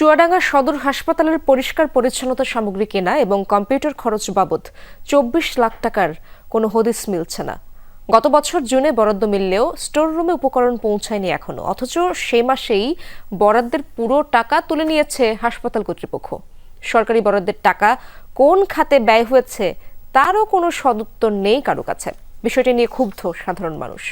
চুয়াডাঙ্গা সদর হাসপাতালের পরিষ্কার পরিচ্ছন্নতা সামগ্রী কেনা এবং কম্পিউটার খরচ বাবদ চব্বিশ লাখ টাকার কোনো হদিস মিলছে না। গত বছর জুনে বরাদ্দ মিললেও স্টোর রুমে উপকরণ পৌঁছায়নি এখনও, অথচ সে মাসেই বরাদ্দের পুরো টাকা তুলে নিয়েছে হাসপাতাল কর্তৃপক্ষ। সরকারি বরাদ্দের টাকা কোন খাতে ব্যয় হয়েছে তারও কোনো সদুত্তর নেই কারও কাছে। বিষয়টি নিয়ে ক্ষুব্ধ সাধারণ মানুষ।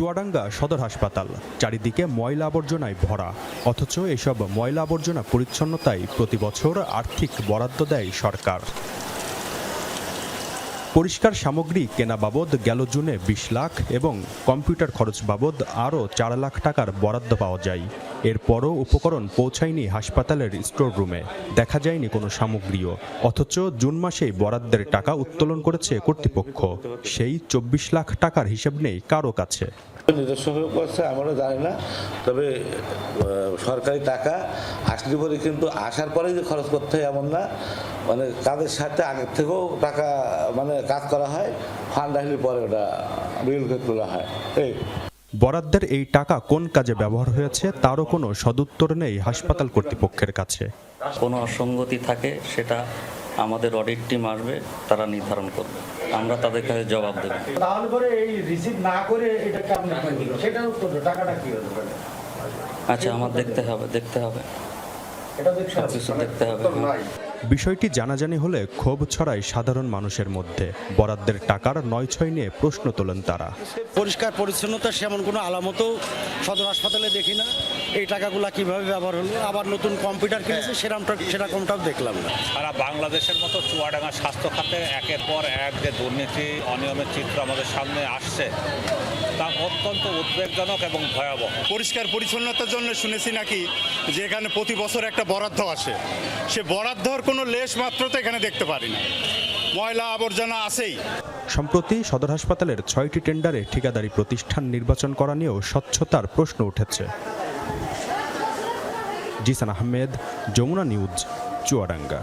চুয়াডাঙ্গা সদর হাসপাতাল। চারিদিকে ময়লা আবর্জনায় ভরা। অথচ এসব ময়লা আবর্জনা পরিচ্ছন্নতায় প্রতি বছর আর্থিক বরাদ্দ দেয় সরকার। পরিষ্কার সামগ্রী কেনা বাবদ গেল জুনে বিশ লাখ এবং কম্পিউটার খরচ বাবদ আরও চার লাখ টাকার বরাদ্দ পাওয়া যায়। এরপরও উপকরণ পৌঁছায়নি হাসপাতালের স্টোর রুমে দেখা যায়নি কোনো সামগ্রীও। অথচ জুন মাসেই বরাদ্দের টাকা উত্তোলন করেছে কর্তৃপক্ষ। সেই চব্বিশ লাখ টাকার হিসেব নেই কারও কাছে। নিজস্ব করছে আমরা জানি না। তবে সরকারি টাকা আসলে পরে কিন্তু আসার পরেই যে খরচ করতে হয় এমন না। মানে কাজের সাথে আগের থেকেও টাকা মানে কাজ করা হয় ফান্ড আসলে পরে ওটা বিল করে তোলা হয়। এই। বরাদ্দের এই টাকা কোন কাজে ব্যবহার হয়েছে তারও কোনো সদুত্তর নেই হাসপাতাল কর্তৃপক্ষের কাছে। কোনো অসঙ্গতি থাকে সেটা আমাদের অডিট টিম আসবে তারা নির্ধারণ করবে। আমরা তাদের কাছে জবাব দেব। তাহলে পরে এই রিসিভ না করে এটা কেমন দিল? সেটার উত্তর টাকাটা কি হবে আচ্ছা আমার দেখতে হবে দেখতে হবে। এটা দেখতে হবে। কিছু দেখতে হবে। বিষয়টি জানাজানি হলে ক্ষোভ ছড়ায় সাধারণ মানুষের মধ্যে। বরাদ্দের টাকার নয় ছয় নিয়ে প্রশ্ন তোলেন তারা। পরিষ্কার পরিচ্ছন্নতা সেমন কোনো আলামতও সদর হাসপাতালে দেখি না। এই টাকাগুলো কীভাবে ব্যবহার হলো? আবার নতুন কম্পিউটার কিনেছে সেরকমটা সেরকমটাও দেখলাম না। সারা বাংলাদেশের মতো চুয়াডাঙ্গা স্বাস্থ্য খাতে একের পর এক যে দুর্নীতি অনিয়মের চিত্র আমাদের সামনে আসছে তা অত্যন্ত উদ্বেগজনক এবং ভয়াবহ। পরিষ্কার পরিচ্ছন্নতার জন্য শুনেছি নাকি যে এখানে প্রতি বছর একটা বরাদ্দ আসে। সে বরাদ্দর কোনো লেশ মাত্র তো এখানে দেখতে পারি না। ময়লা আবর্জনা আছেই। সম্প্রতি সদর হাসপাতালের ছয়টি টেন্ডারে ঠিকাদারি প্রতিষ্ঠান নির্বাচন করা নিয়েও স্বচ্ছতার প্রশ্ন উঠেছে। জিসান আহমেদ, যমুনা নিউজ, চুয়াডাঙ্গা।